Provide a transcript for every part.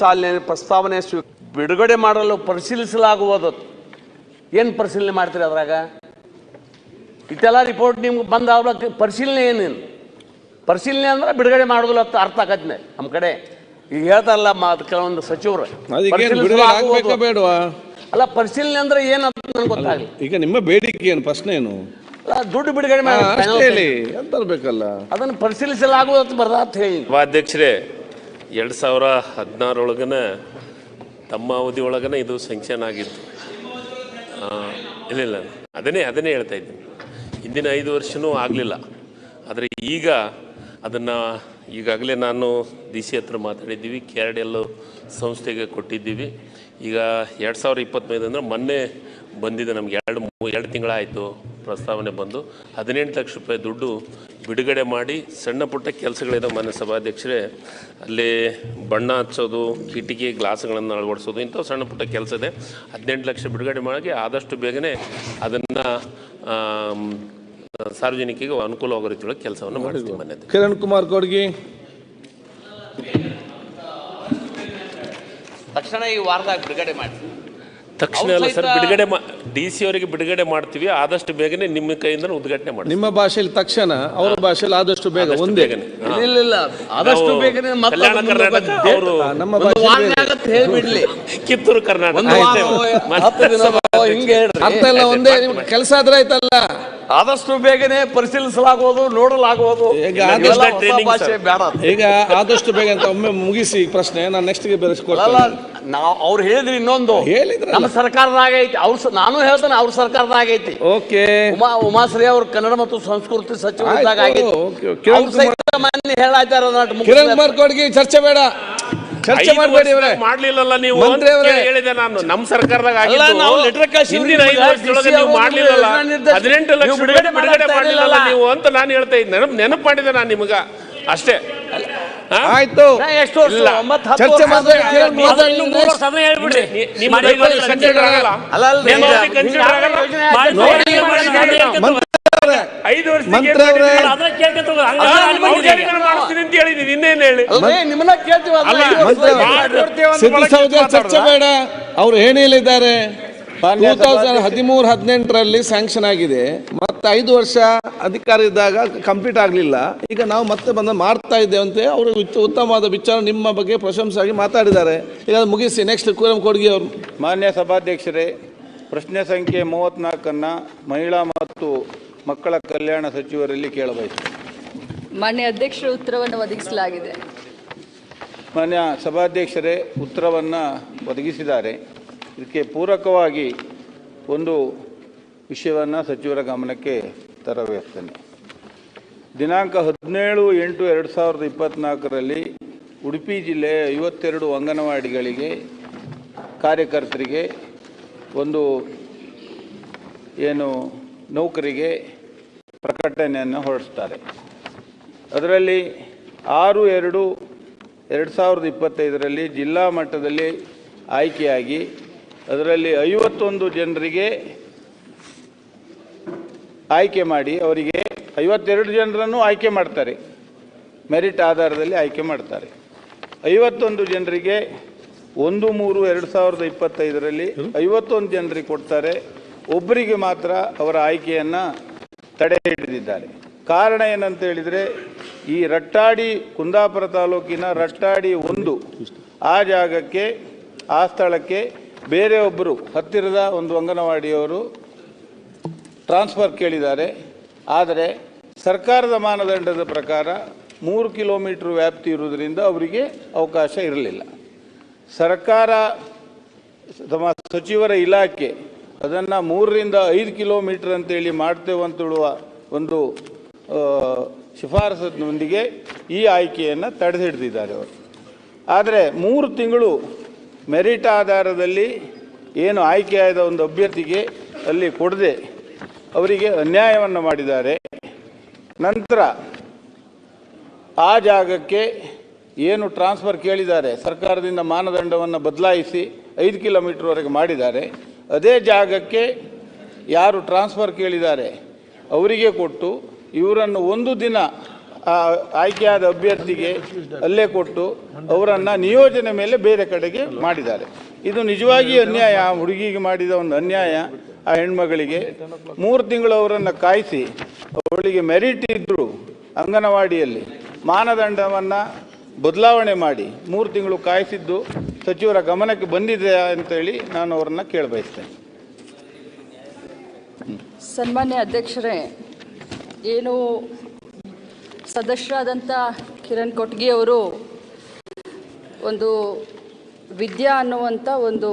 ಸಾಲಿನ ಪ್ರಸ್ತಾವನೆ ಸ್ವೀ ಬಿಡುಗಡೆ ಮಾಡಲು ಪರಿಶೀಲಿಸಲಾಗುವುದು. ಏನು ಪರಿಶೀಲನೆ ಮಾಡ್ತೀರಿ ಅದ್ರಾಗ? ಇಷ್ಟೆಲ್ಲ ರಿಪೋರ್ಟ್ ನಿಮ್ಗೆ ಬಂದಾಗ ಪರಿಶೀಲನೆ ಏನೇನು? ಪರಿಶೀಲನೆ ಅಂದ್ರೆ ಬಿಡುಗಡೆ ಮಾಡೋದಿಲ್ಲ ಅಂತ ಅರ್ಥ ಆಗತ್ತೆ ನಮ್ಮ ಕಡೆ. ಈಗ ಹೇಳ್ತಾರಲ್ಲ ಮಾತು ಕೆಲವೊಂದು ಸಚಿವರು. ಅಲ್ಲ ಪರಿಶೀಲನೆ ಅಂದ್ರೆ ಏನಂತ ನನಗೆ ಗೊತ್ತಾಗಲಿ ಈಗ ನಿಮ್ಮ ಬೇಡಿಕೆ ಏನು ಪ್ರಶ್ನೆ ಏನು? ಅಲ್ಲ ದುಡ್ಡು ಬಿಡುಗಡೆ ಮಾಡಿ ಅಷ್ಟೇ ಹೇಳಿ ಅಂತ ಅನ್ಬೇಕಲ್ಲ ಅದನ್ನು ಪರಿಶೀಲಿಸಲಾಗುವುದು ಅಂತ ಬರ್ದ ಅಂತ ಹೇಳಿ ಸಭಾಧ್ಯಕ್ಷರೇ ಎರಡು ಸಾವಿರ ಹದಿನಾರೊಳಗನ ತಮ್ಮ ಅವಧಿ ಒಳಗೇ ಇದು ಸ್ಯಾಂಕ್ಷನ್ ಆಗಿತ್ತು. ಇಲ್ಲ ಇಲ್ಲ. ಅದನ್ನೇ ಅದನ್ನೇ ಹೇಳ್ತಾ ಇದ್ದೀನಿ. ಹಿಂದಿನ ಐದು ವರ್ಷವೂ ಆಗಲಿಲ್ಲ. ಆದರೆ ಈಗ ಅದನ್ನು, ಈಗಾಗಲೇ ನಾನು ಡಿ ಸಿ ಹತ್ರ ಮಾತಾಡಿದ್ದೀವಿ. ಕೆ ಎಲ್ಲು ಸಂಸ್ಥೆಗೆ ಕೊಟ್ಟಿದ್ದೀವಿ. ಈಗ ಎರಡು ಸಾವಿರ ಇಪ್ಪತ್ತೈದು ಅಂದರೆ ಮೊನ್ನೆ ಬಂದಿದೆ ನಮಗೆ ಎರಡು ಎರಡು ತಿಂಗಳಾಯಿತು ಪ್ರಸ್ತಾವನೆ ಬಂದು. ಹದಿನೆಂಟು ಲಕ್ಷ ರೂಪಾಯಿ ದುಡ್ಡು ಬಿಡುಗಡೆ ಮಾಡಿ ಸಣ್ಣ ಪುಟ್ಟ ಕೆಲಸಗಳಿದೆ ಮಾನ್ಯ ಸಭಾಧ್ಯಕ್ಷರೇ ಅಲ್ಲಿ ಬಣ್ಣ ಹಚ್ಚೋದು ಕಿಟಕಿ ಗ್ಲಾಸ್ಗಳನ್ನು ಅಳವಡಿಸೋದು ಇಂಥವು ಸಣ್ಣ ಪುಟ್ಟ ಕೆಲಸ ಇದೆ. ಹದಿನೆಂಟು ಲಕ್ಷ ಬಿಡುಗಡೆ ಮಾಡಿ ಆದಷ್ಟು ಬೇಗನೆ ಅದನ್ನು ಸಾರ್ವಜನಿಕರಿಗೆ ಅನುಕೂಲ ಆಗೋ ರೀತಿಯೊಳಗೆ ಕೆಲಸವನ್ನು ಮಾಡಿದ್ವಿ ಮನೆ ಕಿರಣ್ ಕುಮಾರ್ ಕೊಡ್ಗಿ ತಕ್ಷಣ ಈ ವಾರದಾಗ ಬಿಡುಗಡೆ ಮಾಡಿ. ತಕ್ಷಣ ಅಲ್ಲ ಸರ್ ಬಿಡುಗಡೆ ಮಾ ಡಿ ಸಿ ಅವರಿಗೆ ಬಿಡುಗಡೆ ಮಾಡ್ತೀವಿ ಆದಷ್ಟು ಬೇಗನೆ ನಿಮ್ಮ ಕೈಯಿಂದ ಉದ್ಘಾಟನೆ ಮಾಡಿ ನಿಮ್ಮ ಭಾಷೆಯಲ್ಲಿ ತಕ್ಷಣ ಅವರ ಭಾಷೆಯಲ್ಲಿ ಆದಷ್ಟು ಬೇಗ ಒಂದೇ. ಇಲ್ಲ ಇಲ್ಲ, ಆದಷ್ಟು ಬೇಗನೆ ಮತ್ತೆ ಕಲ್ಯಾಣ ಕರ್ನಾಟಕ ಅವರು ನಮ್ಮ ಹೇಳ್ಬಿಡ್ಲಿ. ಕಿತ್ತೂರು ಕರ್ನಾಟಕ. ಅರ್ಥ ಎಲ್ಲ ಒಂದೇ ಕೆಲಸ ಆದ್ರೆ ಆಯ್ತಲ್ಲ? ಆದಷ್ಟು ಬೇಗನೆ ಪರಿಶೀಲಿಸಲಾಗುವುದು ನೋಡಲಾಗುವುದು. ಭಾಷೆ ಬೇಡ. ಈಗ ಆದಷ್ಟು ಬೇಗ ಅಂತ ಒಮ್ಮೆ ಮುಗಿಸಿ ಈ ಪ್ರಶ್ನೆ ನಾನು ನೆಕ್ಸ್ಟ್ಗೆ ಬೆರೆಸ್ಕೊಳ್ತೇನೆ ನಾವು ಅವ್ರು ಹೇಳಿದ್ರಿ ಇನ್ನೊಂದು. ಹೇಳಿದ್ರೆ ನಮ್ಮ ಸರ್ಕಾರದಾಗ ಐತಿ. ಅವ್ರ ಸ- ನಾನು ಹೇಳ್ತೇನೆ ಅವ್ರ ಸರ್ಕಾರದಾಗ ಐತಿ. ಓಕೆ. ಉಮಾ ಉಮಾಶ್ರೀ ಅವ್ರ ಕನ್ನಡ ಮತ್ತು ಸಂಸ್ಕೃತಿ ಸಚಿವ ಆಯ್ತು, ಆಗೈತಿ ಓಕೆ, ಓಕೆ. ಕಿರಣ್ ಅವ್ರು ಸಹಿತ ಮಾನ್ಯ ಹೇಳಾಯ್ತಾರ ಕಿರಣ್ ಕುಮಾರ್ ಕೋಡ್ಗಿ ಚರ್ಚೆ ಬೇಡ. ಚರ್ಚೆ ಮಾಡಬೇಡಿ ಅವರೇ ಮಾಡ್ಲಿಲ್ಲಲ್ಲ ನೀವು ಮಂತ್ರಿ ಅವರೇ. ಹೇಳಿದೆ ನಾನು. ನಮ್ಮ ಸರ್ಕಾರದಾಗ ಆಗಿಲ್ಲ ನಾವು ಲೆಟರ್ ಕಳಿಸಿ ಹಿಂದಿನ ಐದು ವರ್ಷದೊಳಗೆ ನೀವು ಮಾಡ್ಲಿಲ್ಲ ಮಾಡ್ಲಿಲ್ಲಲ್ಲ. ಹದಿನೆಂಟು ಲಕ್ಷ ಬಿಡುಗಡೆ ಬಿಡುಗಡೆ ಮಾಡ್ಲಿಲ್ಲಲ್ಲ. ನೀವು ಅಂತ ನಾನು ಹೇಳ್ತಾ ಇದ್ದೆ. ನೆನಪು ನೆನಪು ಮಾಡಿದೆ ನಾನು ನಿಮಗ. ಅಷ್ಟೇ? ಆಯ್ತು. ಎಷ್ಟು ವರ್ಷ. ಒಂಬತ್ತು ಚರ್ಚೆ ಹೇಳ್ಬಿಡ್ರಿ. ನಿಮ್ಮ consider ಆಗಲ್ಲ? ಅಲ್ಲ ಮಂತ್ರಿ ಅವರೇ. ನಿಮ್ಮನ್ನ ಕೇಳ್ತೀವಿ ಚರ್ಚೆ ಬೇಡ. ಅವ್ರು ಏನ್ ಹೇಳಿದ್ದಾರೆ? ಟೂ ತೌಸಂಡ್ ಹದಿಮೂರು ಹದಿನೆಂಟರಲ್ಲಿ ಸ್ಯಾಂಕ್ಷನ್ ಆಗಿದೆ. ಮತ್ತೆ ಐದು ವರ್ಷ ಅಧಿಕಾರ ಇದ್ದಾಗ ಕಂಪ್ಲೀಟ್ ಆಗಲಿಲ್ಲ. ಈಗ ನಾವು ಮತ್ತೆ ಬಂದು ಮಾಡ್ತಾ ಇದ್ದೇವೆ ಅಂತ ಅವರು ಉತ್ತಮವಾದ ವಿಚಾರ ನಿಮ್ಮ ಬಗ್ಗೆ ಪ್ರಶಂಸಾಗಿ ಮಾತಾಡಿದ್ದಾರೆ. ಈಗ ಅದು ಮುಗಿಸಿ ನೆಕ್ಸ್ಟ್ ಕೂರಂ ಕೊಡ್ಗಿ ಅವರು. ಮಾನ್ಯ ಸಭಾಧ್ಯಕ್ಷರೇ ಪ್ರಶ್ನೆ ಸಂಖ್ಯೆ ಮೂವತ್ತ್ನಾಲ್ಕನ್ನು ಮಹಿಳಾ ಮತ್ತು ಮಕ್ಕಳ ಕಲ್ಯಾಣ ಸಚಿವರಲ್ಲಿ ಕೇಳಬಹುದು ಮಾನ್ಯ ಅಧ್ಯಕ್ಷರ ಉತ್ತರವನ್ನು ಒದಗಿಸಲಾಗಿದೆ. ಮಾನ್ಯ ಸಭಾಧ್ಯಕ್ಷರೇ ಉತ್ತರವನ್ನು ಒದಗಿಸಿದ್ದಾರೆ. ಇದಕ್ಕೆ ಪೂರಕವಾಗಿ ಒಂದು ವಿಷಯವನ್ನು ಸಚಿವರ ಗಮನಕ್ಕೆ ತರಬೇರ್ತೇನೆ ದಿನಾಂಕ ಹದಿನೇಳು ಎಂಟು ಎರಡು ಸಾವಿರದ ಇಪ್ಪತ್ತ್ನಾಲ್ಕರಲ್ಲಿ ಉಡುಪಿ ಜಿಲ್ಲೆಯ ಐವತ್ತೆರಡು ಅಂಗನವಾಡಿಗಳಿಗೆ ಕಾರ್ಯಕರ್ತರಿಗೆ ಒಂದು ಏನು ನೌಕರಿಗೆ ಪ್ರಕಟಣೆಯನ್ನು ಹೊರಡಿಸ್ತಾರೆ ಅದರಲ್ಲಿ ಆರು ಎರಡು ಎರಡು ಸಾವಿರದ ಇಪ್ಪತ್ತೈದರಲ್ಲಿ ಜಿಲ್ಲಾ ಮಟ್ಟದಲ್ಲಿ ಆಯ್ಕೆಯಾಗಿ ಅದರಲ್ಲಿ ಐವತ್ತೊಂದು ಜನರಿಗೆ ಆಯ್ಕೆ ಮಾಡಿ ಅವರಿಗೆ ಐವತ್ತೆರಡು ಜನರನ್ನು ಆಯ್ಕೆ ಮಾಡ್ತಾರೆ. ಮೆರಿಟ್ ಆಧಾರದಲ್ಲಿ ಆಯ್ಕೆ ಮಾಡ್ತಾರೆ. ಐವತ್ತೊಂದು ಜನರಿಗೆ ಒಂದು ಮೂರು ಎರಡು ಸಾವಿರದ ಇಪ್ಪತ್ತೈದರಲ್ಲಿ ಐವತ್ತೊಂದು ಜನರಿಗೆ ಕೊಡ್ತಾರೆ. ಒಬ್ಬರಿಗೆ ಮಾತ್ರ ಅವರ ಆಯ್ಕೆಯನ್ನು ತಡೆ ಹಿಡಿದಿದ್ದಾರೆ. ಕಾರಣ ಏನಂತ ಹೇಳಿದರೆ, ಈ ರಟ್ಟಾಡಿ ಕುಂದಾಪುರ ತಾಲೂಕಿನ ರಟ್ಟಾಡಿ ಒಂದು ಆ ಜಾಗಕ್ಕೆ, ಆ ಸ್ಥಳಕ್ಕೆ ಬೇರೆ ಒಬ್ಬರು ಹತ್ತಿರದ ಒಂದು ಅಂಗನವಾಡಿಯವರು ಟ್ರಾನ್ಸ್ಫರ್ ಕೇಳಿದ್ದಾರೆ. ಆದರೆ ಸರ್ಕಾರದ ಮಾನದಂಡದ ಪ್ರಕಾರ ಮೂರು ಕಿಲೋಮೀಟ್ರ್ ವ್ಯಾಪ್ತಿ ಇರುವುದರಿಂದ ಅವರಿಗೆ ಅವಕಾಶ ಇರಲಿಲ್ಲ. ಸರ್ಕಾರ, ತಮ್ಮ ಸಚಿವರ ಇಲಾಖೆ ಅದನ್ನು ಮೂರರಿಂದ ಐದು ಕಿಲೋಮೀಟರ್ ಅಂತೇಳಿ ಮಾಡ್ತೇವೆ ಅಂತೇಳುವ ಒಂದು ಆ, ಶಿಫಾರಸಿನೊಂದಿಗೆ ಈ ಆಯ್ಕೆಯನ್ನು ತಡೆದಿಡ್ದಿದ್ದಾರೆ ಅವರು. ಆದರೆ ಮೂರು ತಿಂಗಳು ಮೆರಿಟ್ ಆಧಾರದಲ್ಲಿ ಏನು ಆಯ್ಕೆಯಾದ ಒಂದು ಅಭ್ಯರ್ಥಿಗೆ ಅಲ್ಲಿ ಕೊಡದೆ ಅವರಿಗೆ ಅನ್ಯಾಯವನ್ನು ಮಾಡಿದ್ದಾರೆ. ನಂತರ ಆ ಜಾಗಕ್ಕೆ ಏನು ಟ್ರಾನ್ಸ್ಫರ್ ಕೇಳಿದ್ದಾರೆ ಸರ್ಕಾರದಿಂದ ಮಾನದಂಡವನ್ನು ಬದಲಾಯಿಸಿ ಐದು ಕಿಲೋಮೀಟ್ರ್ವರೆಗೆ ಮಾಡಿದ್ದಾರೆ. ಅದೇ ಜಾಗಕ್ಕೆ ಯಾರು ಟ್ರಾನ್ಸ್ಫರ್ ಕೇಳಿದ್ದಾರೆ, ಅವರಿಗೆ ಕೊಟ್ಟು, ಇವರನ್ನು ಒಂದು ದಿನ ಆಯ್ಕೆಯಾದ ಅಭ್ಯರ್ಥಿಗೆ ಅಲ್ಲೇ ಕೊಟ್ಟು, ಅವರನ್ನು ನಿಯೋಜನೆ ಮೇಲೆ ಬೇರೆ ಕಡೆಗೆ ಮಾಡಿದ್ದಾರೆ. ಇದು ನಿಜವಾಗಿ ಅನ್ಯಾಯ. ಆ ಹುಡುಗಿಗೆ ಮಾಡಿದ ಒಂದು ಅನ್ಯಾಯ. ಆ ಹೆಣ್ಮಗಳಿಗೆ ಮೂರು ತಿಂಗಳು ಅವರನ್ನು ಕಾಯಿಸಿ, ಅವಳಿಗೆ ಮೆರಿಟ್ ಇದ್ದರು ಅಂಗನವಾಡಿಯಲ್ಲಿ ಮಾನದಂಡವನ್ನು ಬದಲಾವಣೆ ಮಾಡಿ ಮೂರು ತಿಂಗಳು ಕಾಯಿಸಿದ್ದು ಸಚಿವರ ಗಮನಕ್ಕೆ ಬಂದಿದೆ ಅಂತೇಳಿ ನಾನು ಅವರನ್ನು ಕೇಳಬಯಸ್ತೇನೆ. ಸನ್ಮಾನ್ಯ ಅಧ್ಯಕ್ಷರೇ, ಏನು ಸದಸ್ಯರಾದಂಥ ಕಿರಣ್ ಕೊಟ್ಗಿ ಅವರು ಒಂದು ವಿದ್ಯಾ ಅನ್ನುವಂಥ ಒಂದು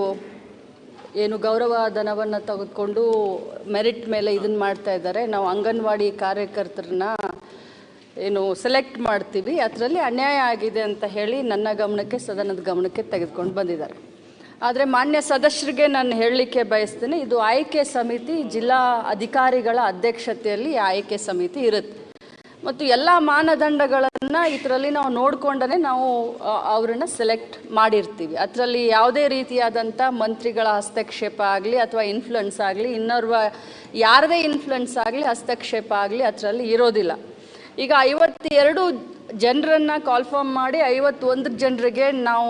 ಏನು ಗೌರವ ಧನವನ್ನು ತೆಗೆದುಕೊಂಡು ಮೆರಿಟ್ ಮೇಲೆ ಇದನ್ನು ಮಾಡ್ತಾ ಇದ್ದಾರೆ. ನಾವು ಅಂಗನವಾಡಿ ಕಾರ್ಯಕರ್ತರನ್ನ ಏನು ಸೆಲೆಕ್ಟ್ ಮಾಡ್ತೀವಿ, ಅದರಲ್ಲಿ ಅನ್ಯಾಯ ಆಗಿದೆ ಅಂತ ಹೇಳಿ ನನ್ನ ಗಮನಕ್ಕೆ, ಸದನದ ಗಮನಕ್ಕೆ ತೆಗೆದುಕೊಂಡು ಬಂದಿದ್ದಾರೆ. ಆದರೆ ಮಾನ್ಯ ಸದಸ್ಯರಿಗೆ ನಾನು ಹೇಳಲಿಕ್ಕೆ ಬಯಸ್ತೇನೆ, ಇದು ಆಯ್ಕೆ ಸಮಿತಿ, ಜಿಲ್ಲಾ ಅಧಿಕಾರಿಗಳ ಅಧ್ಯಕ್ಷತೆಯಲ್ಲಿ ಆಯ್ಕೆ ಸಮಿತಿ ಇರುತ್ತೆ. ಮತ್ತು ಎಲ್ಲ ಮಾನದಂಡಗಳನ್ನು ಇದರಲ್ಲಿ ನಾವು ನೋಡಿಕೊಂಡೇ ನಾವು ಅವರನ್ನು ಸೆಲೆಕ್ಟ್ ಮಾಡಿರ್ತೀವಿ. ಅದರಲ್ಲಿ ಯಾವುದೇ ರೀತಿಯಾದಂಥ ಮಂತ್ರಿಗಳ ಹಸ್ತಕ್ಷೇಪ ಆಗಲಿ ಅಥವಾ ಇನ್ಫ್ಲುಯೆನ್ಸ್ ಆಗಲಿ, ಇನ್ನೋರ್ವ ಯಾರದೇ ಇನ್ಫ್ಲುಯೆನ್ಸ್ ಆಗಲಿ ಹಸ್ತಕ್ಷೇಪ ಆಗಲಿ ಅದರಲ್ಲಿ ಇರೋದಿಲ್ಲ. ಈಗ ಐವತ್ತೆರಡು ಜನರನ್ನು ಕಾಲ್ಫಾರ್ಮ್ ಮಾಡಿ ಐವತ್ತೊಂದು ಜನರಿಗೆ ನಾವು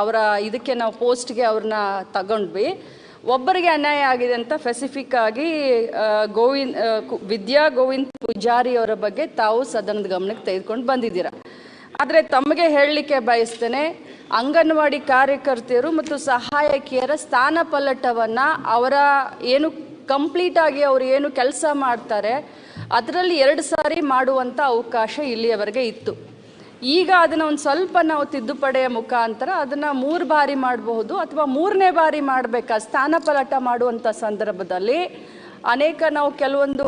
ಅವರ ಇದಕ್ಕೆ ನಾವು ಪೋಸ್ಟ್ಗೆ ಅವ್ರನ್ನ ತಗೊಂಡ್ವಿ. ಒಬ್ಬರಿಗೆ ಅನ್ಯಾಯ ಆಗಿದೆ ಅಂತ ಸ್ಪೆಸಿಫಿಕ್ ಆಗಿ ಗೋವಿಂದ್ ವಿದ್ಯಾ ಗೋವಿಂದ್ ಪೂಜಾರಿ ಅವರ ಬಗ್ಗೆ ತಾವು ಸದನದ ಗಮನಕ್ಕೆ ತೆಗೆದುಕೊಂಡು ಬಂದಿದ್ದೀರಾ. ಆದರೆ ತಮಗೆ ಹೇಳಲಿಕ್ಕೆ ಬಯಸ್ತೇನೆ, ಅಂಗನವಾಡಿ ಕಾರ್ಯಕರ್ತೆಯರು ಮತ್ತು ಸಹಾಯಕಿಯರ ಸ್ಥಾನ ಪಲ್ಲಟವನ್ನು ಅವರ ಏನು ಕಂಪ್ಲೀಟ್ ಆಗಿ ಅವರು ಏನು ಕೆಲಸ ಮಾಡ್ತಾರೆ, ಅದರಲ್ಲಿ ಎರಡು ಸಾರಿ ಮಾಡುವಂಥ ಅವಕಾಶ ಇಲ್ಲಿಯವರೆಗೆ ಇತ್ತು. ಈಗ ಅದನ್ನು ಒಂದು ಸ್ವಲ್ಪ ನಾವು ತಿದ್ದುಪಡಿಯ ಮುಖಾಂತರ ಅದನ್ನು ಮೂರು ಬಾರಿ ಮಾಡಬಹುದು ಅಥವಾ ಮೂರನೇ ಬಾರಿ ಮಾಡಬೇಕಾ? ಸ್ಥಾನ ಪಲಟ ಮಾಡುವಂಥ ಸಂದರ್ಭದಲ್ಲಿ ಅನೇಕ ನಾವು ಕೆಲವೊಂದು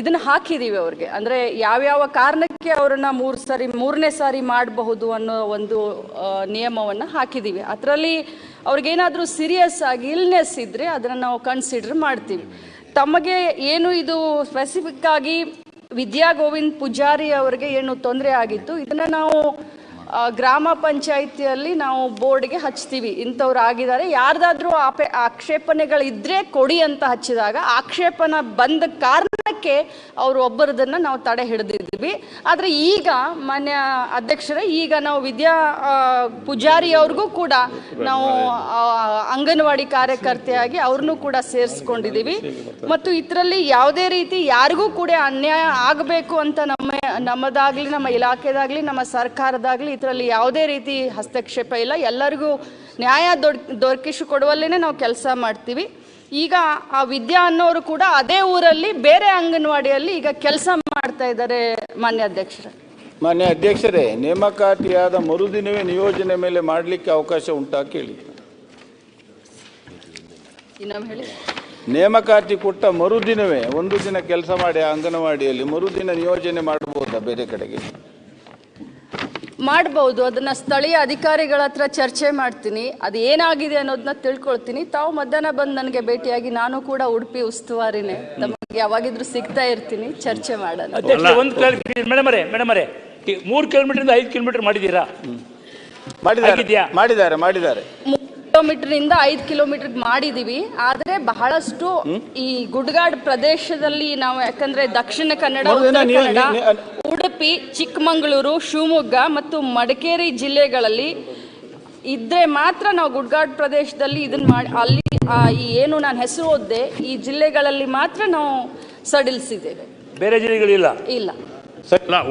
ಇದನ್ನು ಹಾಕಿದ್ದೀವಿ ಅವ್ರಿಗೆ. ಅಂದರೆ ಯಾವ್ಯಾವ ಕಾರಣಕ್ಕೆ ಅವ್ರನ್ನ ಮೂರು ಸಾರಿ, ಮೂರನೇ ಸಾರಿ ಮಾಡಬಹುದು ಅನ್ನೋ ಒಂದು ನಿಯಮವನ್ನು ಹಾಕಿದ್ದೀವಿ ಅದರಲ್ಲಿ ಅವ್ರಿಗೇನಾದರೂ ಸೀರಿಯಸ್ ಆಗಿ ಇಲ್ನೆಸ್ ಇದ್ದರೆ ಅದನ್ನು ನಾವು ಕನ್ಸಿಡರ್ ಮಾಡ್ತೀವಿ. ತಮಗೆ ಏನು ಇದು ಸ್ಪೆಸಿಫಿಕ್ ಆಗಿ ವಿದ್ಯಾ ಗೋವಿಂದ್ ಪೂಜಾರಿ ಅವರಿಗೆ ಏನು ತೊಂದರೆ ಆಗಿತ್ತು, ಇದನ್ನು ನಾವು ಗ್ರಾಮ ಪಂಚಾಯಿತಿಯಲ್ಲಿ ನಾವು ಬೋರ್ಡ್ಗೆ ಹಚ್ತೀವಿ. ಇಂಥವ್ರು ಆಗಿದ್ದಾರೆ. ಯಾರ್ದಾದ್ರೂ ಆಪೆ, ಆಕ್ಷೇಪಣೆಗಳಿದ್ರೆ ಕೊಡಿ ಅಂತ ಹಚ್ಚಿದಾಗ, ಆಕ್ಷೇಪಣ ಬಂದ ಕಾರಣಕ್ಕೆ ಅವರು ಒಬ್ಬರದನ್ನು ನಾವು ತಡೆ ಹಿಡಿದಿದ್ವಿ ಆದರೆ ಈಗ ಮಾನ್ಯ ಅಧ್ಯಕ್ಷರೇ, ಈಗ ನಾವು ವಿದ್ಯಾ ಪೂಜಾರಿ ಅವ್ರಿಗೂ ಕೂಡ ನಾವು ಅಂಗನವಾಡಿ ಕಾರ್ಯಕರ್ತೆಯಾಗಿ ಅವ್ರನ್ನೂ ಕೂಡ ಸೇರಿಸ್ಕೊಂಡಿದ್ದೀವಿ. ಮತ್ತು ಇದರಲ್ಲಿ ಯಾವುದೇ ರೀತಿ ಯಾರಿಗೂ ಕೂಡ ಅನ್ಯಾಯ ಆಗಬೇಕು ಅಂತ ನಮ್ಮ, ನಮ್ಮದಾಗಲಿ, ನಮ್ಮ ಇಲಾಖೆದಾಗಲಿ, ನಮ್ಮ ಸರ್ಕಾರದಾಗಲಿ ಇದರಲ್ಲಿ ಯಾವುದೇ ರೀತಿ ಹಸ್ತಕ್ಷೇಪ ಇಲ್ಲ. ಎಲ್ಲರಿಗೂ ನ್ಯಾಯ ದೊರಕಿಸಿ ಕೊಡುವಲ್ಲೇ ನಾವು ಕೆಲಸ ಮಾಡ್ತೀವಿ. ಈಗ ಆ ವಿದ್ಯಾ ಅನ್ನೋರು ಕೂಡ ಅದೇ ಊರಲ್ಲಿ ಬೇರೆ ಅಂಗನವಾಡಿಯಲ್ಲಿ ಈಗ ಕೆಲಸ ಮಾಡ್ತಾ ಇದ್ದಾರೆ ಮಾನ್ಯ ಅಧ್ಯಕ್ಷರೇ. ಮಾನ್ಯ ಅಧ್ಯಕ್ಷರೇ ನೇಮಕಾತಿಯಾದ ಮರುದಿನವೇ ನಿಯೋಜನೆ ಮೇಲೆ ಮಾಡಲಿಕ್ಕೆ ಅವಕಾಶ ಉಂಟಾ ಕೇಳಿ. ಹೇಳಿ. ನೇಮಕಾತಿ ಕೊಟ್ಟ ಮರುದಿನವೇ ಒಂದು ದಿನ ಕೆಲಸ ಮಾಡಿ ಆ ಅಂಗನವಾಡಿಯಲ್ಲಿ ಮರುದಿನ ನಿಯೋಜನೆ ಮಾಡಬಹುದಾ ಬೇರೆ ಕಡೆಗೆ? ಮಾಡ್ಬೋದು ಅದನ್ನ ಸ್ಥಳೀಯ ಅಧಿಕಾರಿಗಳ ಹತ್ರ ಚರ್ಚೆ ಮಾಡ್ತೀನಿ ಅದು ಏನಾಗಿದೆ ಅನ್ನೋದನ್ನ ತಿಳ್ಕೊಳ್ತೀನಿ. ತಾವು ಮಧ್ಯಾಹ್ನ ಬಂದು ನನಗೆ ಭೇಟಿಯಾಗಿ ನಾನು ಕೂಡ ಉಡುಪಿ ಉಸ್ತುವಾರಿನೇ. ನಮಗೆ ಯಾವಾಗಿದ್ರು ಸಿಗ್ತಾ ಇರ್ತೀನಿ ಚರ್ಚೆ ಮಾಡೋಣ. ಅಧ್ಯಕ್ಷ ಒಂದು ಕ್ಲಾರಿಫಿಕೇಶನ್ ಮೇಡಮ್ ಅವರೇ ಮೇಡಮ್ ಅವರೇ ಮೂರು ಕಿಲೋಮೀಟರ್ ಐದು ಕಿಲೋಮೀಟರ್ ಮಾಡಿದ್ದೀರಾ? ಮಾಡಿದ್ದಾರೆ ಮಾಡಿದ್ದಾರೆ ಕಿಲೋಮೀಟರ್ ಇಂದ ಐದು ಕಿಲೋಮೀಟರ್ ಮಾಡಿದೀವಿ ಆದ್ರೆ ಬಹಳಷ್ಟು ಈ ಗುಡ್ಗಾಡ್ ಪ್ರದೇಶದಲ್ಲಿ ನಾವು ಯಾಕಂದ್ರೆ ದಕ್ಷಿಣ ಕನ್ನಡ ಉಡುಪಿ ಚಿಕ್ಕಮಗಳೂರು ಶಿವಮೊಗ್ಗ ಮತ್ತು ಮಡಿಕೇರಿ ಜಿಲ್ಲೆಗಳಲ್ಲಿ ಇದ್ರೆ ಮಾತ್ರ ನಾವು ಗುಡ್ಗಾಡ್ ಪ್ರದೇಶದಲ್ಲಿ ಇದನ್ನ ಮಾಡಿ ಅಲ್ಲಿ ಆ, ಈ ಏನು ನಾನು ಹೆಸರು ಓದ್ದೆ ಈ ಜಿಲ್ಲೆಗಳಲ್ಲಿ ಮಾತ್ರ ನಾವು ಸಡಿಲಿಸಿದ್ದೇವೆ. ಬೇರೆ ಜಿಲ್ಲೆಗಳಿಲ್ಲ? ಇಲ್ಲ.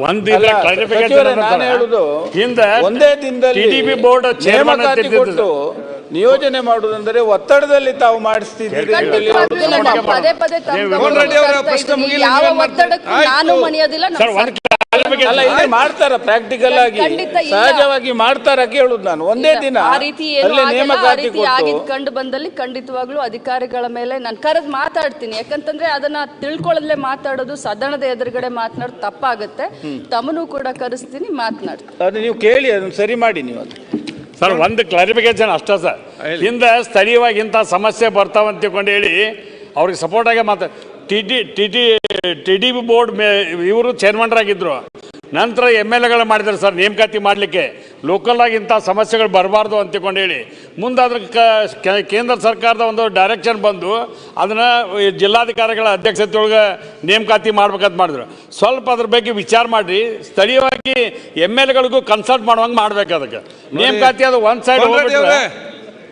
ಒಂದು ಅಲ್ಲ, ಸಚಿವರೇ, ನಾನು ಹೇಳುದು ಹಿಂದೆ ಒಂದೇ ದಿನದಲ್ಲಿ ಟಿಡಿಪಿ ಬೋರ್ಡ್ ಚೇರ್ಮನ್ ನೇಮಕಾತಿ ಕೊಟ್ಟು ನಿಯೋಜನೆ ಮಾಡುವುದಂದ್ರೆ ಒತ್ತಡದಲ್ಲಿ ತಾವು ಮಾಡಿಸ್ತಿದ್ದೀರಿ. ಪದೇ ಪದೇ ಪ್ರಶ್ನೆ ಇದ್ದೀವಿ. ಅಲ್ಲ ಇಲ್ಲಿ ಮಾಡ್ತಾರ ಪ್ರಾಕ್ಟಿಕಲ್ ಆಗಿ ಖಂಡಿತ ಸಹಜವಾಗಿ ಮಾಡ್ತಾರ ಕೇಳುದು ನಾನು. ಒಂದೇ ದಿನ ಆ ರೀತಿ ಏನು ಅಲ್ಲಿ ಆ ನೇಮಕಾತಿ ರೀತಿ ಆಗಿದ್ ಕಂಡು ಬಂದಲ್ಲಿ ಖಂಡಿತವಾಗ್ಲೂ ಅಧಿಕಾರಿಗಳ ಮೇಲೆ ನಾನು ಕರೆದು ಮಾತಾಡ್ತೀನಿ. ಯಾಕಂತಂದ್ರೆ ಅದನ್ನ ತಿಳ್ಕೊಳ್ಳದೆ ಮಾತಾಡೋದು ಸದನದ ಎದುರುಗಡೆ ಮಾತನಾಡೋದು ತಪ್ಪಾಗುತ್ತೆ. ತಮನು ಕೂಡ ಕರೆಸ್ತೀನಿ ಮಾತನಾಡ್ತೀನಿ ಅದು ನೀವು ಕೇಳಿ ಅದನ್ನ ಸರಿ ಮಾಡಿ ನೀವು ಅದು. ಸರ್ ಒಂದು ಕ್ಲಾರಿಫಿಕೇಶನ್ ಅಷ್ಟೇ ಸರ್. ಹಿಂದೆ ಸ್ಥಳೀಯವಾಗಿ ಇಂಥ ಸಮಸ್ಯೆ ಬರ್ತಾವಂತ ತಿಳ್ಕೊಂಡು ಹೇಳಿ ಅವ್ರಿಗೆ ಸಪೋರ್ಟಾಗಿ ಮಾತು T T T T T D B board May ಇವರು ಚೇರ್ಮನ್ರಾಗಿದ್ದರು ನಂತರ ಎಂ ಎಲ್ ಎಗಳು ಮಾಡಿದ್ರು ಸರ್ ನೇಮಕಾತಿ ಮಾಡಲಿಕ್ಕೆ. ಲೋಕಲ್ಲಾಗಿ ಇಂಥ ಸಮಸ್ಯೆಗಳು ಬರಬಾರ್ದು ಅಂತಕೊಂಡು ಹೇಳಿ. ಮುಂದೆ ಕೆ- ಕೇಂದ್ರ ಸರ್ಕಾರದ ಒಂದು ಡೈರೆಕ್ಷನ್ ಬಂದು ಅದನ್ನು ಜಿಲ್ಲಾಧಿಕಾರಿಗಳ ಅಧ್ಯಕ್ಷತೆ ಒಳಗೆ ನೇಮಕಾತಿ ಮಾಡ್ಬೇಕಂತ ಮಾಡಿದ್ರು. ಸ್ವಲ್ಪ ಅದ್ರ ಬಗ್ಗೆ ವಿಚಾರ ಮಾಡಿ ಸ್ಥಳೀಯವಾಗಿ ಎಂ ಎಲ್ ಎಗಳಿಗೂ ಕನ್ಸಲ್ಟ್ ಮಾಡುವಂಗೆ ಮಾಡ್ಬೇಕು ಅದಕ್ಕೆ. ನೇಮಕಾತಿ ಅದು ಒಂದು ಸೈಡ್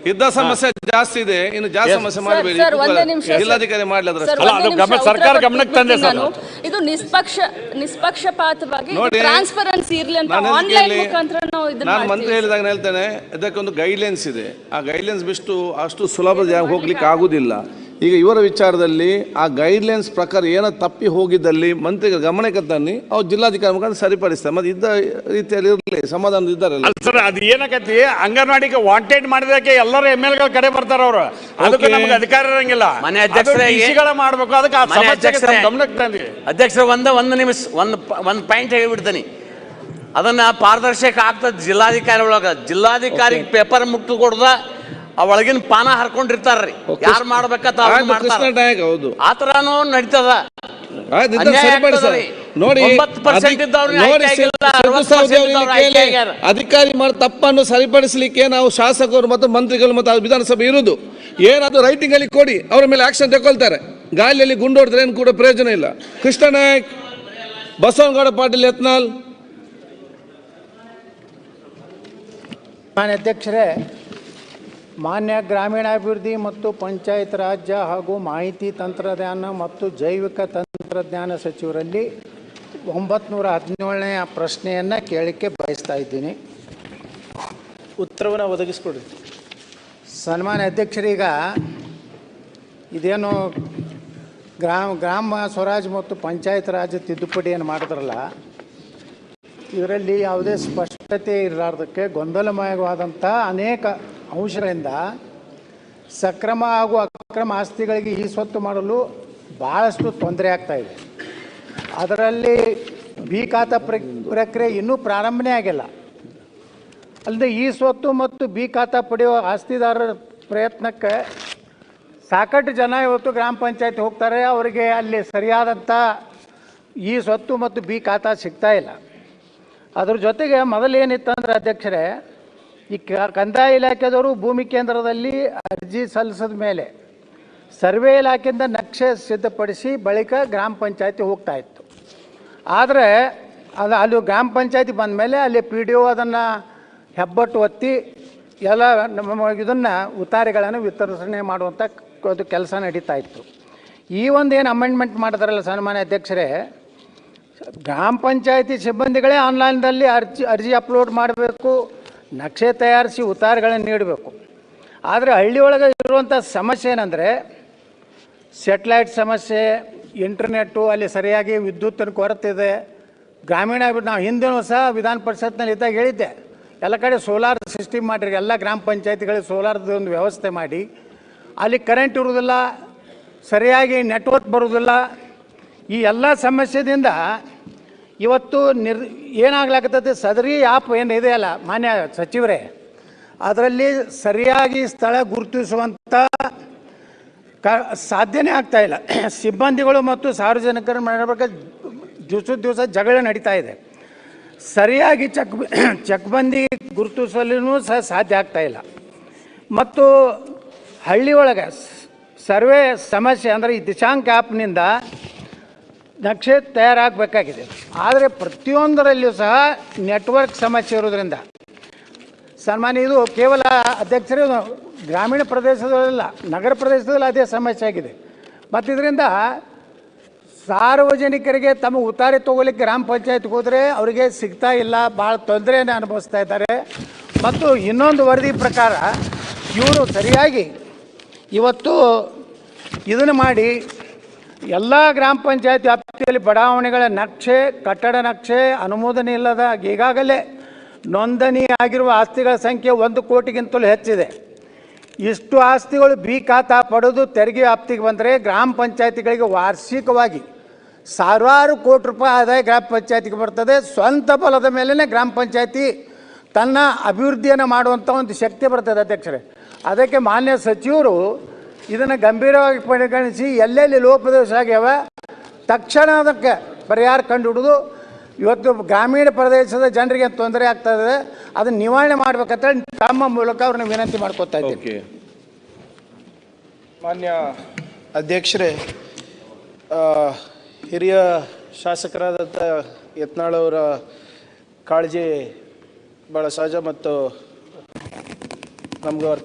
ಇದ್ದ ಸಮಸ್ಯೆ ಜಾಸ್ತಿ ಇದೆ ಇನ್ನು ಜಾಸ್ತಿ ಸಮಸ್ಯೆ ಮಾಡಬೇಡಿ ಸರ್ ಒಂದೇ ನಿಮಿಷ ಸರ್. ಜಿಲ್ಲಾಧಿಕಾರಿ ಮಾಡಲಿ ಅದ್ರ ಸರ್, ಅಲ್ಲ, ಅದು ನಿಮಿಷ ಗಮನ- ಸರ್ಕಾರ ಗಮನಕ್ಕೆ ತಂದೆ ಸರ್. ನಾನು. ಇದು ನಿಷ್ಪಕ್ಷ ನಿಷ್ಪಕ್ಷಪಾತವಾಗಿ ನೋಡಿ, ಟ್ರಾನ್ಸ್ಪರೆನ್ಸಿ ಇರಲಿ ಅಂತ ಆನ್ಲೈನ್ ಅದಕ್ಕೆ ಮುಖಾಂತರ ನಾವು ಇದನ್ನ ನಾನು ಮಂತ್ರಿ. ಹೇಳಿದಾಗ ಹೇಳ್ತೇನೆ ಹೇಳ್ತೇನೆ ಇದಕ್ಕೊಂದು ಗೈಡ್ಲೈನ್ಸ್ ಇದೆ ಆ ಗೈಡ್ಲೈನ್ಸ್ ಬಿಟ್ಟು ಅಷ್ಟು ಸುಲಭ ಜಾ- ಹೋಗ್ಲಿಕ್ಕೆ ಆಗುದಿಲ್ಲ ಈಗ ಇವರ ವಿಚಾರದಲ್ಲಿ ಆ ಗೈಡ್ಲೈನ್ಸ್ ಪ್ರಕಾರ ಏನೋ ತಪ್ಪಿ ಹೋಗಿದ್ದಲ್ಲಿ ಮಂತ್ರಿಗಳ ಗಮನಕ್ಕೆ ತನ್ನಿ ಅವ್ರು ಜಿಲ್ಲಾಧಿಕಾರಿ ಮುಖಾಂತರ ಸರಿಪಡಿಸ್ತಾರೆ. ಮತ್ತೆ ಇದ್ದ ರೀತಿಯಲ್ಲಿ ಇರಲಿ ಸಮಾಧಾನ ಇದ್ದಾರಲ್ಲ. ಸರ್ ಅದು ಏನಕತಿ ಅಂಗನವಾಡಿಗೆ ವಾಂಟೆಡ್ ಮಾಡಿದಕ್ಕೆ ಎಲ್ಲರೂ ಎಂ ಎಲ್ಗಳ ಕಡೆ ಬರ್ತಾರ ಅವರು. ಅದಕ್ಕೆ. ನಮ್ಗೆ ಅಧಿಕಾರ ಇರಂಗಿಲ್ಲ. ಮನೆ ಅಧ್ಯಕ್ಷರ ಮಾಡ್ಬೇಕು. ಅದಕ್ಕೆ ಅಧ್ಯಕ್ಷರೇ. ಗಮನಕ್ಕೆ ತನ್ನಿ. ಅಧ್ಯಕ್ಷರ ಒಂದ ಒಂದು ನಿಮಿಷ ಒಂದು ಪ- ಒಂದು ಪಾಯಿಂಟ್ ಹೇಳಿಬಿಡ್ತೀನಿ. ಅದನ್ನ ಪಾರದರ್ಶಕ ಆಗ್ತದೆ ಜಿಲ್ಲಾಧಿಕಾರಿ ಒಳಗ ಜಿಲ್ಲಾಧಿಕಾರಿ ಪೇಪರ್ ಮುಟ್ಟು ಕೊಡ್ದ ಆ ಒಳಗಿನ ಪಾನ ಹರ್ಕೊಂಡಿರ್ತಾರ್ರಿ. ಯಾರು ಮಾಡ್ಬೇಕಂತ ಹೌದು. ಆ ಥರನೂ ನಡೀತದ. ನೋಡಿ 9% ಅಧಿಕ- ಇದ್ದವ್ರಿಗೆ ನೋಡಿ ಆಯ್ಕೆ ಆಗಿಲ್ಲ, ಸಿದ್ದು 60% ಸವದಿ ಅವರಿಗೆ ಇದ್ದವ್ರು ಕೇಳಿ, ಆಯ್ಕೆ ಆಗ್ಯಾರ. ಅಧಿಕಾರಿ ಮಾಡಿ ತಪ್ಪನ್ನು ಸರಿಪಡಿಸಲಿಕ್ಕೆ ನಾವು ಶಾಸಕರು ಮತ್ತು ಮಂತ್ರಿಗಳು ಮತ್ತು ವಿಧಾನಸಭೆ ಇರುವುದು. ಏನಾದ್ರು ರೈಟಿಂಗ್ ಅಲ್ಲಿ ಕೊಡಿ ಅವರ ಮೇಲೆ ಆಕ್ಷನ್ ತಗೊಳ್ತಾರೆ ಗಾಳಿಯಲ್ಲಿ ಗುಂಡೋಡಿದ್ರೆ ಹೊಡೆದ್ರೆ ಏನು ಕೂಡ ಪ್ರಯೋಜನ ಇಲ್ಲ. ಕೃಷ್ಣ ನಾಯಕ್ ಬಸವನಗೌಡ ಪಾಟೀಲ್ ಯತ್ನಾಲ್ ಮಾನ್ಯ ಅಧ್ಯಕ್ಷರೇ ಮಾನ್ಯ ಗ್ರಾಮೀಣಾಭಿವೃದ್ಧಿ ಮತ್ತು ಪಂಚಾಯತ್ ರಾಜ್ಯ ಹಾಗೂ ಮಾಹಿತಿ ತಂತ್ರಜ್ಞಾನ ಮತ್ತು ಜೈವಿಕ ತಂತ್ರಜ್ಞಾನ ಸಚಿವರಲ್ಲಿ ಒಂಬತ್ತು ಹದಿನೇಳನೆಯ ಪ್ರಶ್ನೆಯನ್ನು ಕೇಳಲಿಕ್ಕೆ ಬಯಸ್ತಾ ಇದ್ದೀನಿ. ಉತ್ತರವನ್ನು ಒದಗಿಸ್ಕೊಡಿ ಸನ್ಮಾನ್ಯ ಅಧ್ಯಕ್ಷರೀಗ ಇದೇನು ಗ್ರಾಮ ಗ್ರಾಮ ಸ್ವರಾಜ್ ಮತ್ತು ಪಂಚಾಯತ್ ರಾಜ್ ತಿದ್ದುಪಡಿಯನ್ನು ಮಾಡಿದ್ರಲ್ಲ ಇದರಲ್ಲಿ ಯಾವುದೇ ಸ್ಪಷ್ಟತೆ ಇರಲಾರ್ದಕ್ಕೆ ಗೊಂದಲಮಯವಾದಂಥ ಅನೇಕ ಅಂಶಗಳಿಂದ ಸಕ್ರಮ ಹಾಗೂ ಅಕ್ರಮ ಆಸ್ತಿಗಳಿಗೆ ಈ ಸ್ವತ್ತು ಮಾಡಲು ಭಾಳಷ್ಟು ತೊಂದರೆ ಆಗ್ತಾ ಇದೆ. ಅದರಲ್ಲಿ ಬಿ ಖಾತಾ ಪ್ರ- ಪ್ರಕ್ರಿಯೆ ಇನ್ನೂ ಪ್ರಾರಂಭನೇ ಆಗಿಲ್ಲ. ಅಲ್ಲದೆ ಈ ಸ್ವತ್ತು ಮತ್ತು ಬಿ ಖಾತಾ ಪಡೆಯುವ ಆಸ್ತಿದಾರರ ಪ್ರಯತ್ನಕ್ಕೆ ಸಾಕಷ್ಟು ಜನ ಇವತ್ತು ಗ್ರಾಮ ಪಂಚಾಯತ್ ಹೋಗ್ತಾರೆ. ಅವರಿಗೆ ಅಲ್ಲಿ ಸರಿಯಾದಂಥ ಈ ಸ್ವತ್ತು ಮತ್ತು ಬಿ ಖಾತಾ ಸಿಗ್ತಾ ಇಲ್ಲ. ಅದ್ರ ಜೊತೆಗೆ ಮೊದಲೇನಿತ್ತಂದ್ರೆ ಅಧ್ಯಕ್ಷರೇ ಈ ಕಂದಾಯ ಇಲಾಖೆದವರು ಭೂಮಿ ಕೇಂದ್ರದಲ್ಲಿ ಅರ್ಜಿ ಸಲ್ಲಿಸಿದ ಮೇಲೆ ಸರ್ವೆ ಇಲಾಖೆಯಿಂದ ನಕ್ಷೆ ಸಿದ್ಧಪಡಿಸಿ ಬಳಿಕ ಗ್ರಾಮ ಪಂಚಾಯತಿ ಹೋಗ್ತಾ ಇತ್ತು. ಆದರೆ ಅದು ಅಲ್ಲಿ ಗ್ರಾಮ ಪಂಚಾಯತಿ ಬಂದ ಮೇಲೆ ಅಲ್ಲಿ ಪಿ ಡಿ ಒ ಅದನ್ನು ಹೆಬ್ಬಟ್ಟು ಒತ್ತಿ ಎಲ್ಲ ನಮ್ಮ ಇದನ್ನು ಉತ್ತಾರಿಗಳನ್ನು ವಿತರಣೆ ಮಾಡುವಂಥ ಅದು ಕೆಲಸ ನಡೀತಾ ಇತ್ತು. ಈ ಒಂದು ಏನು ಅಮೆಂಡ್ಮೆಂಟ್ ಮಾಡಿದಾರಲ್ಲ ಸನ್ಮಾನ್ಯ ಅಧ್ಯಕ್ಷರೇ, ಗ್ರಾಮ ಪಂಚಾಯತಿ ಸಿಬ್ಬಂದಿಗಳೇ ಆನ್ಲೈನ್ದಲ್ಲಿ ಅರ್ಜಿ ಅರ್ಜಿ ಅಪ್ಲೋಡ್ ಮಾಡಬೇಕು. ನಕ್ಷೆ ತಯಾರಿಸಿ ಉತ್ತಾರಗಳನ್ನು ನೀಡಬೇಕು. ಆದರೆ ಹಳ್ಳಿಯೊಳಗೆ ಇರುವಂಥ ಸಮಸ್ಯೆ ಏನಂದರೆ ಸೆಟ್ಲೈಟ್ ಸಮಸ್ಯೆ ಇಂಟರ್ನೆಟ್ಟು ಅಲ್ಲಿ ಸರಿಯಾಗಿ ವಿದ್ಯುತ್ತಿನ ಕೊರತೆ ಇದೆ ಗ್ರಾಮೀಣ ನಾವು ಹಿಂದಿನ ಸಹ ವಿಧಾನ ಪರಿಷತ್ನಲ್ಲಿ ಇದ್ದಾಗ ಹೇಳಿದ್ದೆ. ಎಲ್ಲ ಕಡೆ ಸೋಲಾರ್ ಸಿಸ್ಟಮ್ ಮಾಡಿರಿ, ಎಲ್ಲ ಗ್ರಾಮ ಪಂಚಾಯತಿಗಳಿಗೆ ಸೋಲಾರ್ದು ಒಂದು ವ್ಯವಸ್ಥೆ ಮಾಡಿ. ಅಲ್ಲಿ ಕರೆಂಟ್ ಇರುವುದಿಲ್ಲ, ಸರಿಯಾಗಿ ನೆಟ್ವರ್ಕ್ ಬರುವುದಿಲ್ಲ. ಈ ಎಲ್ಲ ಸಮಸ್ಯೆದಿಂದ ಇವತ್ತು ನಿರ್ ಏನಾಗ್ಲಾಕತ್ತೈತೆ? ಸದರಿ ಆ್ಯಪ್ ಏನು ಇದೆಯಲ್ಲ ಮಾನ್ಯ ಸಚಿವರೇ. ಅದರಲ್ಲಿ ಸರಿಯಾಗಿ ಸ್ಥಳ ಗುರುತಿಸುವಂಥ ಕ ಸಾಧ್ಯನೇ ಆಗ್ತಾ ಇಲ್ಲ. ಸಿಬ್ಬಂದಿಗಳು ಮತ್ತು ಸಾರ್ವಜನಿಕರ ಮಾಡಬೇಕು ದಿವಸ ದಿವಸ ಜಗಳ ನಡೀತಾ ಇದೆ. ಸರಿಯಾಗಿ ಚಕ್ ಚಕ್ಬಂದಿ ಗುರುತಿಸಲು ಸಹ ಸಾಧ್ಯ ಆಗ್ತಾ ಇಲ್ಲ. ಮತ್ತು ಹಳ್ಳಿ ಒಳಗೆ ಸರ್ವೆ ಸಮಸ್ಯೆ ಅಂದರೆ ಈ ದಿಶಾಂಕ್ ಆ್ಯಪ್ನಿಂದ ನಕ್ಷೆ ತಯಾರಾಗಬೇಕಾಗಿದೆ. ಆದರೆ ಪ್ರತಿಯೊಂದರಲ್ಲಿಯೂ ಸಹ ನೆಟ್ವರ್ಕ್ ಸಮಸ್ಯೆ ಇರೋದ್ರಿಂದ. ಸನ್ಮಾನ್ಯ, ಇದು ಕೇವಲ ಅಧ್ಯಕ್ಷರೇ ಗ್ರಾಮೀಣ ಪ್ರದೇಶದಲ್ಲ ನಗರ ಪ್ರದೇಶದಲ್ಲಿ ಅದೇ ಸಮಸ್ಯೆ ಆಗಿದೆ. ಮತ್ತು ಇದರಿಂದ ಸಾರ್ವಜನಿಕರಿಗೆ ತಮ್ಮ ಉತ್ತಾರೆ ತಗೋಲಿಕ್ಕೆ ಗ್ರಾಮ ಪಂಚಾಯತ್ಗೆ ಹೋದರೆ ಅವರಿಗೆ ಸಿಗ್ತಾ ಇಲ್ಲ, ಭಾಳ ತೊಂದರೆಯನ್ನು ಅನುಭವಿಸ್ತಾ ಇದ್ದಾರೆ. ಮತ್ತು ಇನ್ನೊಂದು ವರದಿ ಪ್ರಕಾರ ಇವರು ಸರಿಯಾಗಿ ಇವತ್ತು ಇದನ್ನು ಮಾಡಿ ಎಲ್ಲ ಗ್ರಾಮ ಪಂಚಾಯತ್ ವ್ಯಾಪ್ತಿಯಲ್ಲಿ ಬಡಾವಣೆಗಳ ನಕ್ಷೆ, ಕಟ್ಟಡ ನಕ್ಷೆ, ಅನುಮೋದನೆ ಇಲ್ಲದ ಈಗಾಗಲೇ ನೋಂದಣಿ ಆಗಿರುವ ಆಸ್ತಿಗಳ ಸಂಖ್ಯೆ ಒಂದು ಕೋಟಿಗಿಂತಲೂ ಹೆಚ್ಚಿದೆ. ಇಷ್ಟು ಆಸ್ತಿಗಳು ಬಿ ಖಾತಾ ಪಡೆದು ತೆರಿಗೆ ವ್ಯಾಪ್ತಿಗೆ ಬಂದರೆ ಗ್ರಾಮ ಪಂಚಾಯತಿಗಳಿಗೆ ವಾರ್ಷಿಕವಾಗಿ ಸಾವಿರಾರು ಕೋಟಿ ರೂಪಾಯಿ ಆದಾಯ ಗ್ರಾಮ ಪಂಚಾಯತಿಗೆ ಬರ್ತದೆ. ಸ್ವಂತ ಬಲದ ಮೇಲೇ ಗ್ರಾಮ ಪಂಚಾಯತಿ ತನ್ನ ಅಭಿವೃದ್ಧಿಯನ್ನು ಮಾಡುವಂಥ ಒಂದು ಶಕ್ತಿ ಬರ್ತದೆ ಅಧ್ಯಕ್ಷರೇ. ಅದಕ್ಕೆ ಮಾನ್ಯ ಸಚಿವರು ಇದನ್ನು ಗಂಭೀರವಾಗಿ ಪರಿಗಣಿಸಿ ಎಲ್ಲೆಲ್ಲಿ ಲೋಪದೋಷ ಆಗ್ಯಾವ ತಕ್ಷಣ ಅದಕ್ಕೆ ಪರಿಹಾರ ಕಂಡುಹಿಡಿದು ಇವತ್ತು ಗ್ರಾಮೀಣ ಪ್ರದೇಶದ ಜನರಿಗೆ ತೊಂದರೆ ಆಗ್ತಾ ಇದೆ ಅದನ್ನು ನಿವಾರಣೆ ಮಾಡ್ಬೇಕಂತೇಳಿ ತಮ್ಮ ಮೂಲಕ ಅವ್ರನ್ನ ವಿನಂತಿ ಮಾಡ್ಕೊತಾ ಇದ್ದೀವಿ ಮಾನ್ಯ ಅಧ್ಯಕ್ಷರೇ ಆ, ಹಿರಿಯ ಶಾಸಕರಾದಂಥ ಯತ್ನಾಳವರ ಅವರ ಕಾಳಜಿ ಭಾಳ ಸಹಜ ಮತ್ತು ನಮಗೂ ಅರ್ಥ